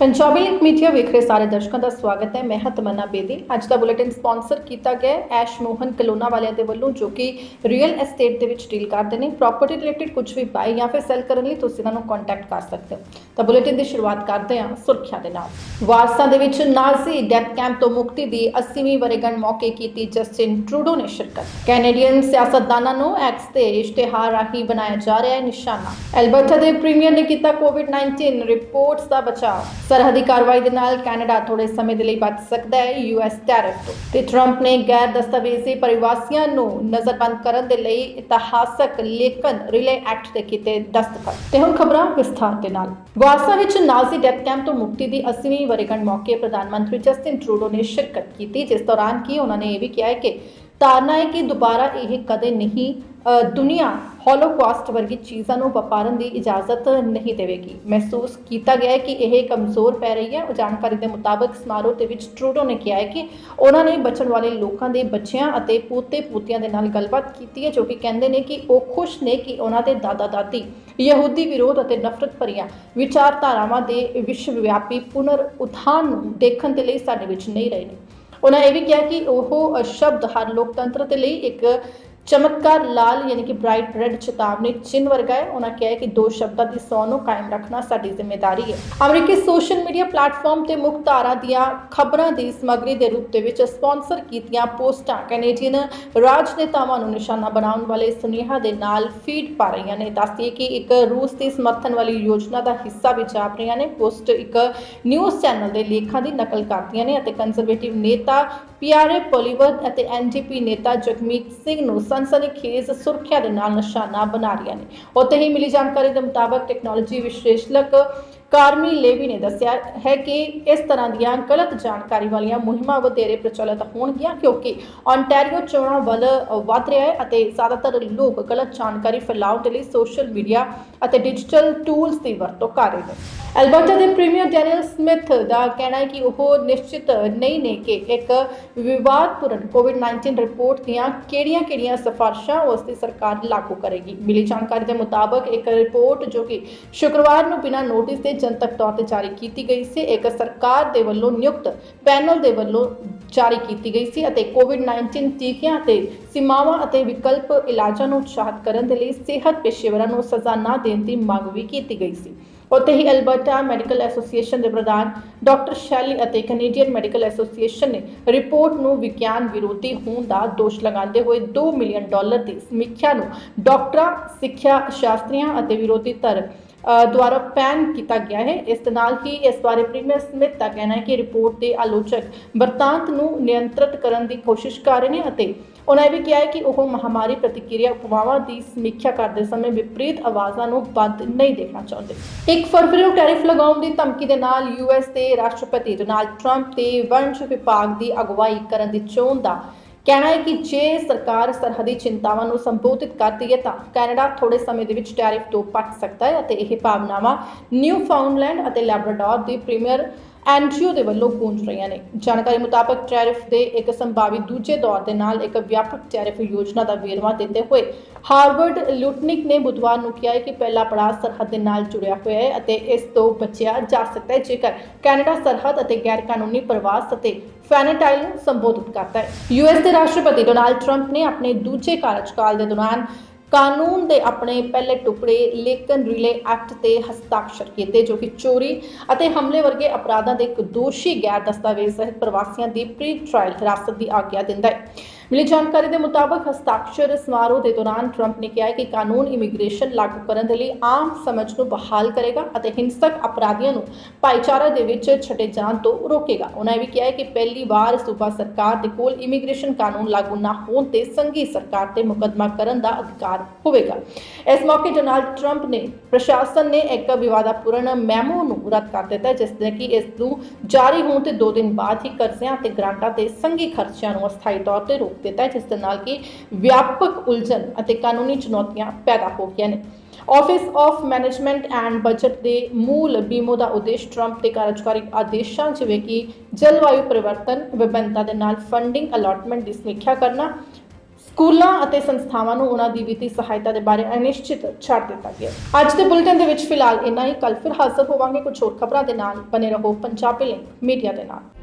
Punjabi link media ਵੇਖ ਰਹੇ ਸਾਰੇ ਦਰਸ਼ਕਾਂ ਦਾ ਸਵਾਗਤ ਹੈ ਮੈਂ ਹਾਂ ਬੇਦੀ ਅੱਜ ਦਾ ਬੁਲੇਟਿਨ ਸਪਾਂਸਰ ਕੀਤਾ ਗਿਆ ਹੈ ਐਸ਼ ਮੋਹਨ ਕਲੋਨਾ ਵਾਲਿਆਂ ਦੇ ਵੱਲੋਂ ਜੋ ਕਿ ਰੀਅਲ ਐਸਟੇਟ ਦੇ ਵਿੱਚ ਡੀਲ ਕਰਦੇ ਨੇ ਪ੍ਰਾਪਰਟੀ ਰਿਲੇਟਡ ਕੁਝ ਵੀ ਬਾਈ ਜਾਂ ਫਿਰ ਸੈਲ ਕਰਨ ਲਈ ਤੁਸੀਂ ਇਹਨਾਂ ਨੂੰ ਕੰਟੈਕਟ ਕਰ ਸਕਦੇ ਹੋ ਤਾਂ ਬੁਲੇਟਿਨ ਦੀ ਸ਼ੁਰੂਆਤ ਕਰਦੇ ਹਾਂ ਸੁਰੱਖਿਆ ਦੇ ਨਾਲ ਵਾਰਸਾਂ ਦੇ ਵਿੱਚ ਨਾਜ਼ੀ ਡੈਥ ਕੈਂਪ ਤੋਂ ਮੁਕਤੀ ਦੀ 80ਵੀਂ ਵਰੇਗੰਢ ਮੌਕੇ ਕੀਤੀ ਜਸਟਿਨ ਟਰੂਡੋ ਨੇ ਸ਼ਿਰਕਤ ਕੈਨੇਡੀਅਨ ਸਿਆਸਤਦਾਨਾਂ ਨੂੰ ਐਕਸ ਤੇ ਇਸ਼ਤਿਹਾਰ ਰਾਹੀਂ ਬਣਾਇਆ ਜਾ ਰਿਹਾ ਹੈ ਨਿਸ਼ਾਨਾ ਐਲਬਰਟਾ ਦੇ ਪ੍ਰੀਮੀਅਰ ਨੇ ਕੀਤਾ ਕੋਵਿਡ-19 ਰਿਪੋਰਟਸ ਦਾ ਬਚਾਅ ਸਰਹੱਦੀ ਕਾਰਵਾਈ ਦੇ ਨਾਲ ਕੈਨੇਡਾ ਥੋੜੇ ਸਮੇਂ ਦੇ ਲਈ ਬਚ ਸਕਦਾ ਹੈ ਯੂਐਸ ਟੈਰਿਫ ਤੋਂ। ਤੇ ਟਰੰਪ ਨੇ ਗੈਰ ਦਸਤਾਵੇਜ਼ੀ ਪਰਿਵਾਸੀਆਂ ਨੂੰ ਨਜ਼ਰਬੰਦ ਕਰਨ ਦੇ ਲਈ ਇਤਿਹਾਸਕ ਲੇਖਨ ਰਿਲੇ ਐਕਟ ਤੇ ਕੀਤੇ ਦਸਤਖਤ। ਤੇ ਹੁਣ ਖਬਰਾਂ ਵਿਸਥਾਰ ਦੇ ਨਾਲ? ਵਾਰਸਾ ਵਿੱਚ ਨਾਜ਼ੀ ਡੈਥ ਕੈਂਪ ਤੋਂ ਮੁਕਤੀ ਦੀ 80ਵੀਂ ਵਰੇਗੰਢ ਮੌਕੇ ਪ੍ਰਧਾਨ ਮੰਤਰੀ ਜਸਟਿਨ ਟਰੂਡੋ ਨੇ ਸ਼ਿਰਕਤ ਕੀਤੀ, ਜਿਸ ਦੌਰਾਨ ਕੀ ਉਹਨਾਂ ਨੇ ਇਹ ਵੀ ਕਿਹਾ ਹੈ ਕਿ ਧਾਰਨਾ ਹੈ ਕਿ ਦੁਬਾਰਾ ਇਹ ਕਦੇ ਨਹੀਂ ਦੁਨੀਆ ਹੋਲੋਕਾਸਟ ਵਰਗੀ ਚੀਜ਼ਾਂ ਨੂੰ ਵਪਾਰਨ ਦੀ ਇਜਾਜ਼ਤ ਨਹੀਂ ਦੇਵੇਗੀ। ਮਹਿਸੂਸ ਕੀਤਾ ਗਿਆ ਹੈ ਕਿ ਇਹ ਕਮਜ਼ੋਰ ਪੈ ਰਹੀ ਹੈ। ਉਹ ਜਾਣਕਾਰੀ ਦੇ ਮੁਤਾਬਕ ਸਮਾਰੋਹ ਦੇ ਵਿੱਚ ਟਰੂਡੋ ਨੇ ਕਿਹਾ ਹੈ ਕਿ ਉਹਨਾਂ ਨੇ ਬਚਣ ਵਾਲੇ ਲੋਕਾਂ ਦੇ ਬੱਚਿਆਂ ਅਤੇ ਪੋਤੇ ਪੋਤੀਆਂ ਦੇ ਨਾਲ ਗੱਲਬਾਤ ਕੀਤੀ ਹੈ, ਜੋ ਕਿ ਕਹਿੰਦੇ ਨੇ ਕਿ ਉਹ ਖੁਸ਼ ਨੇ ਕਿ ਉਹਨਾਂ ਦੇ ਦਾਦਾ ਦਾਦੀ ਯਹੂਦੀ ਵਿਰੋਧ ਅਤੇ ਨਫ਼ਰਤ ਭਰੀਆਂ ਵਿਚਾਰਧਾਰਾਵਾਂ ਦੇ ਵਿਸ਼ਵ ਵਿਆਪੀ ਪੁਨਰ ਉਥਾਨ ਨੂੰ ਦੇਖਣ ਦੇ ਲਈ ਸਾਡੇ ਵਿੱਚ ਨਹੀਂ ਰਹੇ ਨੇ। ਉਹਨਾਂ ਇਹ ਵੀ ਕਿਹਾ ਕਿ ਉਹ ਸ਼ਬਦ ਹਰ ਲੋਕਤੰਤਰ ਦੇ ਲਈ ਇੱਕ ਚਮਕਦਾਰ ਲਾਲ ਯਾਨੀ ਕਿ ਬ੍ਰਾਈਟ ਰੈੱਡ ਚੇਤਾਵਨੀ ਚਿੰਨ੍ਹ ਵਰਗਾ ਹੈ। ਉਹਨਾਂ ਕਿਹਾ ਕਿ ਦੋ ਸ਼ਬਦਾਂ ਦੀ ਸੌ ਨੂੰ ਕਾਇਮ ਰੱਖਣਾ ਸਾਡੀ ਜ਼ਿੰਮੇਵਾਰੀ ਹੈ। ਅਮਰੀਕੀ ਸੋਸ਼ਲ ਮੀਡੀਆ ਪਲੇਟਫਾਰਮ ਤੇ ਮੁੱਖ ਧਾਰਾ ਦੀਆਂ ਖਬਰਾਂ ਦੀ ਸਮੱਗਰੀ ਦੇ ਰੂਪ ਦੇ ਵਿੱਚ ਸਪਾਂਸਰ ਕੀਤੀਆਂ ਪੋਸਟਾਂ ਕੈਨੇਡੀਅਨ ਰਾਜਨੇਤਾਵਾਂ ਨੂੰ ਨਿਸ਼ਾਨਾ ਬਣਾਉਣ ਵਾਲੇ ਸੁਨੇਹਾ ਦੇ ਨਾਲ ਫੀਡ ਪਾ ਰਹੀਆਂ ਨੇ। ਦੱਸਦੀ ਕਿ ਇੱਕ ਰੂਸ ਦੀ ਸਮਰਥਨ ਵਾਲੀ ਯੋਜਨਾ ਦਾ ਹਿੱਸਾ ਵੀ ਜਾਪ ਰਹੀਆਂ ਨੇ। ਪੋਸਟ ਇੱਕ ਨਿਊਜ਼ ਚੈਨਲ ਦੇ ਲੇਖਾਂ ਦੀ ਨਕਲ ਕਰਦੀਆਂ ਨੇ ਅਤੇ ਕੰਜ਼ਰਵੇਟਿਵ ਨੇਤਾ ਪੀਆਰਏ ਪੋਲੀਵਰ ਅਤੇ ਐਨਜੀਪੀ ਨੇਤਾ ਜਗਮੀਤ ਸਿੰਘ ਨੂੰ ਸਨਸਨੀਖੇਜ਼ ਸੁਰੱਖਿਆ ਦੇ ਨਾਲ ਨਿਸ਼ਾਨਾ ਬਣਾ ਰਹੀਆਂ ਨੇ। ਉੱਥੇ ਹੀ ਮਿਲੀ ਜਾਣਕਾਰੀ ਦੇ ਮੁਤਾਬਕ ਟੈਕਨੋਲੋਜੀ ਵਿਸ਼ਲੇਸ਼ਕ ਕਾਰਮੀ ਲੇਵੀ ਨੇ ਦੱਸਿਆ ਹੈ ਕਿ ਇਸ ਤਰ੍ਹਾਂ ਦੀਆਂ ਗਲਤ ਜਾਣਕਾਰੀ ਵਾਲੀਆਂ ਮੁਹਿੰਮਾਂ ਵਧੇਰੇ ਪ੍ਰਚਲਿਤ ਹੋਣਗੀਆਂ ਕਿਉਂਕਿ ontario ਚੋਣਾਂ ਵੱਲ ਵਧ ਰਿਹਾ ਹੈ ਅਤੇ ਜ਼ਿਆਦਾਤਰ ਲੋਕ ਗਲਤ ਜਾਣਕਾਰੀ ਫੈਲਾਉਣ ਦੇ ਲਈ ਸੋਸ਼ਲ ਮੀਡੀਆ ਅਤੇ ਡਿਜੀਟਲ ਟੂਲਸ ਦੀ ਵਰਤੋਂ ਕਰ ਰਹੇ ਨੇ। ਐਲਬਰਟਾ ਦੇ ਪ੍ਰੀਮੀਅਰ ਡੈਨੀਅਲ ਸਮਿਥ ਦਾ ਕਹਿਣਾ ਹੈ ਕਿ ਉਹ ਨਿਸ਼ਚਿਤ ਨਹੀਂ ਨੇ ਕਿ ਇੱਕ ਵਿਵਾਦਪੂਰਨ ਕੋਵਿਡ-19 ਰਿਪੋਰਟ ਦੀਆਂ ਕਿਹੜੀਆਂ-ਕਿਹੜੀਆਂ ਸਿਫਾਰਸ਼ਾਂ ਉਸ ਦੀ ਸਰਕਾਰ ਲਾਗੂ ਕਰੇਗੀ। ਮਿਲੀ ਜਾਣਕਾਰੀ ਦੇ ਮੁਤਾਬਕ, ਇੱਕ ਰਿਪੋਰਟ ਜੋ ਕਿ ਸ਼ੁੱਕਰਵਾਰ ਨੂੰ ਬਿਨਾਂ ਨੋਟਿਸ ਦੇ ਜਨਤਕ ਤੌਰ ਤੇ ਜਾਰੀ ਕੀਤੀ ਗਈ ਸੀ। ਇੱਕ ਸਰਕਾਰ ਦੇ ਵੱਲੋਂ ਨਿਯੁਕਤ ਪੈਨਲ ਦੇ ਵੱਲੋਂ ਜਾਰੀ ਕੀਤੀ ਗਈ ਸੀ ਅਤੇ ਕੋਵਿਡ-19 ਟੀਕਿਆਂ ਤੇ ਸੀਮਾਵਾਂ ਅਤੇ ਵਿਕਲਪ ਇਲਾਜਾਂ ਨੂੰ ਉਤਸ਼ਾਹਿਤ ਕਰਨ ਦੇ ਲਈ ਸਿਹਤ ਪੇਸ਼ੇਵਰਾਂ ਨੂੰ ਸਜ਼ਾ ਨਾ ਦੇਣ ਦੀ ਮੰਗ ਵੀ ਕੀਤੀ ਗਈ ਸੀ। ਉੱਥੇ ਹੀ ਐਲਬਰਟਾ ਮੈਡੀਕਲ ਐਸੋਸੀਏਸ਼ਨ ਦੇ ਪ੍ਰਧਾਨ ਡਾਕਟਰ ਸ਼ੈਲੀ ਅਤੇ ਕੈਨੇਡੀਅਨ ਮੈਡੀਕਲ ਐਸੋਸੀਏਸ਼ਨ ਨੇ ਰਿਪੋਰਟ ਨੂੰ ਵਿਗਿਆਨ ਵਿਰੋਧੀ ਹੋਣ ਦਾ ਦੋਸ਼ ਲਗਾਉਂਦੇ ਹੋਏ 2 ਮਿਲੀਅਨ ਡਾਲਰ ਦੀ ਸਮੀਖਿਆ ਨੂੰ ਡਾਕਟਰਾਂ, ਸਿੱਖਿਆ ਸ਼ਾਸਤਰੀਆਂ ਅਤੇ ਵਿਰੋਧੀ ਧਿਰ ਦੁਆਰਾ ਪੈਨ ਕੀਤਾ ਗਿਆ ਹੈ। ਇਸ ਨਾਲ ਹੀ ਇਸ ਬਾਰੇ ਪ੍ਰੀਮੀਅਰ ਸਮਿਥ ਦਾ ਕਹਿਣਾ ਹੈ ਕਿ ਰਿਪੋਰਟ ਦੇ ਆਲੋਚਕ ਵਰਤਾਂਤ ਨੂੰ ਨਿਯੰਤਰਿਤ ਕਰਨ ਦੀ ਕੋਸ਼ਿਸ਼ ਕਰ ਰਹੇ ਨੇ ਅਤੇ ਉਹਨਾਂ ਇਹ ਵੀ ਕਿਹਾ ਹੈ ਕਿ ਉਹ ਮਹਾਮਾਰੀ ਪ੍ਰਤੀਕਿਰਿਆ ਉਪਮਾਵਾਂ ਦੀ ਸਮੀਖਿਆ ਕਰਦੇ ਸਮੇਂ ਵਿਪਰੀਤ ਆਵਾਜ਼ਾਂ ਨੂੰ ਬੰਦ ਨਹੀਂ ਦੇਖਣਾ ਚਾਹੁੰਦੇ। ਇੱਕ ਫਰਵਰੀ ਨੂੰ ਟੈਰਿਫ ਲਗਾਉਣ ਦੀ ਧਮਕੀ ਦੇ ਨਾਲ ਯੂਐਸ ਦੇ ਰਾਸ਼ਟਰਪਤੀ ਡੋਨਾਲਡ ਟਰੰਪ ਤੇ ਵਣਜ ਵਿਭਾਗ ਦੀ ਅਗਵਾਈ ਕਰਨ ਦੀ ਚੋਣ ਦਾ ਕਹਿਣਾ ਹੈ ਕਿ ਜੇ ਸਰਕਾਰ ਸਰਹੱਦੀ ਚਿੰਤਾਵਾਂ ਨੂੰ ਸੰਬੋਧਿਤ ਕਰਦੀ ਹੈ ਤਾਂ ਕੈਨੇਡਾ ਥੋੜੇ ਸਮੇਂ ਦੇ ਵਿੱਚ ਟੈਰਿਫ ਤੋਂ ਬਚ ਸਕਦਾ ਹੈ ਅਤੇ ਇਹ ਭਾਵਨਾਵਾਂ ਨਿਊ ਫਾਊਂਡਲੈਂਡ ਅਤੇ ਲੈਬਰਾਡੋਰ ਦੀ ਪ੍ਰੀਮੀਅਰ ਐਂਡਰਿਊ ਦੇ ਵੱਲੋਂ ਗੂੰਜ ਰਹੀਆਂ ਨੇ। ਜਾਣਕਾਰੀ ਮੁਤਾਬਕ ਟੈਰਿਫ ਦੇ ਇੱਕ ਸੰਭਾਵੀ ਦੂਜੇ ਦੌਰ ਦੇ ਨਾਲ ਇੱਕ ਵਿਆਪਕ ਟੈਰਿਫ ਯੋਜਨਾ ਦਾ ਵੇਰਵਾ ਦਿੰਦੇ ਹੋਏ ਹਾਰਵਰਡ ਲੁਟਨਿਕ ਨੇ ਬੁੱਧਵਾਰ ਨੂੰ ਕਿਹਾ ਕਿ ਪਹਿਲਾ ਪੜਾਅ ਸਰਹੱਦ ਦੇ ਨਾਲ ਜੁੜਿਆ ਹੋਇਆ ਹੈ ਅਤੇ ਇਸ ਤੋਂ ਬਚਿਆ ਜਾ ਸਕਦਾ ਹੈ, ਜੇਕਰ ਕੈਨੇਡਾ ਸਰਹੱਦ ਅਤੇ ਗੈਰ ਕਾਨੂੰਨੀ ਪ੍ਰਵਾਸ ਅਤੇ ਫੈਨੇਟਾਈਲ ਨੂੰ ਸੰਬੋਧਿਤ ਕਰਦਾ ਹੈ। ਯੂਐਸ ਦੇ ਰਾਸ਼ਟਰਪਤੀ ਡੋਨਾਲਡ ਟਰੰਪ ਨੇ ਆਪਣੇ ਦੂਜੇ ਕਾਰਜਕਾਲ ਦੇ ਦੌਰਾਨ ਕਾਨੂੰਨ ਦੇ ਆਪਣੇ ਪਹਿਲੇ ਟੁਕੜੇ ਲੇਕਨ ਰਿਲੇ ਐਕਟ ਤੇ ਹਸਤਾਖਰ ਕੀਤੇ, ਜੋ ਕਿ ਚੋਰੀ ਅਤੇ ਹਮਲੇ ਵਰਗੇ ਅਪਰਾਧਾਂ ਦੇ ਇੱਕ ਦੋਸ਼ੀ ਗੈਰ ਦਸਤਾਵੇਜ਼ ਸਹਿਤ ਪ੍ਰਵਾਸੀਆਂ ਦੀ ਪ੍ਰੀ ਟ੍ਰਾਇਲ ਹਿਰਾਸਤ ਦੀ ਆਗਿਆ ਦਿੰਦਾ ਹੈ। ਮਿਲੀ ਜਾਣਕਾਰੀ ਦੇ ਮੁਤਾਬਕ ਹਸਤਾਖਰ ਸਮਾਰੋਹ ਦੇ ਦੌਰਾਨ ਟਰੰਪ ਨੇ ਕਿਹਾ ਕਿ ਕਾਨੂੰਨ ਇਮੀਗ੍ਰੇਸ਼ਨ ਲਾਗੂ ਕਰਨ ਦੇ ਲਈ ਆਮ ਸਮਝ ਨੂੰ ਬਹਾਲ ਕਰੇਗਾ ਅਤੇ ਹਿੰਸਕ ਅਪਰਾਧੀਆਂ ਨੂੰ ਭਾਈਚਾਰਾ ਦੇ ਵਿੱਚ ਛੱਡੇ ਜਾਣ ਤੋਂ ਰੋਕੇਗਾ। ਉਹਨਾਂ ਇਹ ਵੀ ਕਿਹਾ ਕਿ ਪਹਿਲੀ ਵਾਰ ਸੂਬਾ ਸਰਕਾਰ ਦੇ ਕੋਲ ਇਮੀਗ੍ਰੇਸ਼ਨ ਕਾਨੂੰਨ ਲਾਗੂ ਨਾ ਹੋਣ ਤੇ ਸੰਘੀ ਸਰਕਾਰ ਤੇ ਮੁਕੱਦਮਾ ਕਰਨ ਦਾ ਅਧਿਕਾਰ ਹੋਵੇਗਾ। ਇਸ ਮੌਕੇ ਡੋਨਾਲਡ ਟਰੰਪ ਨੇ ਪ੍ਰਸ਼ਾਸਨ ਨੇ ਇੱਕ ਵਿਵਾਦਾਪੂਰਨ ਮੈਮੋ ਨੂੰ ਰੱਦ ਕਰ ਦਿੱਤਾ ਜਿਸ ਨੇ ਕਿ ਇਸ ਨੂੰ ਜਾਰੀ ਹੋਣ ਤੇ 2 ਦਿਨ ਬਾਅਦ ਹੀ ਕਰਜ਼ਿਆਂ ਤੇ ਗ੍ਰਾਂਟਾਂ ਤੇ ਸੰਘੀ ਖਰਚਿਆਂ ਨੂੰ ਅਸਥਾਈ ਤੌਰ ਤੇ ਰੋਕ ਦਿੱਤਾ ਹੈ, ਜਿਸ ਦੇ ਨਾਲ ਕਿ ਵਿਆਪਕ ਉਲਝਣ ਅਤੇ ਕਾਨੂੰਨੀ ਚੁਣੌਤੀਆਂ ਪੈਦਾ ਹੋ ਗਈਆਂ ਨੇ। Office of management and budget ਦੇ ਮੂਲ ਬੀਮੋ ਦਾ ਉਦੇਸ਼ ਟਰੰਪ ਦੇ ਕਾਰਜਕਾਰੀ ਆਦੇਸ਼ਾਂ ਜਿਵੇਂ ਕਿ ਜਲਵਾਯੂ ਪਰਿਵਰਤਨ, ਵਿਭਿੰਨਤਾ ਦੇ ਨਾਲ ਫੰਡਿੰਗ ਅਲਾਟਮੈਂਟ ਦੀ ਸਮੀਖਿਆ ਕਰਨਾ, ਸਕੂਲਾਂ ਅਤੇ ਸੰਸਥਾਵਾਂ ਨੂੰ ਉਹਨਾਂ ਦੀ ਵਿੱਤੀ ਸਹਾਇਤਾ ਦੇ ਬਾਰੇ ਅਨਿਸ਼ਚਿਤ ਛੱਡ ਦਿੱਤਾ ਗਿਆ। ਅੱਜ ਦੇ ਬੁਲੇਟਿਨ ਦੇ ਵਿੱਚ ਫਿਲਹਾਲ ਇੰਨਾ ਹੀ। ਕੱਲ ਫਿਰ ਹਾਜ਼ਰ ਹੋਵਾਂਗੇ। ਕੁਝ ਹੋਰ ਖਬਰਾਂ ਦੇ ਨਾਲ ਬਨੇ ਰਹੋ ਪੰਜਾਬੀ ਲਿੰਕ ਮੀਡੀਆ ਦੇ ਨਾਲ।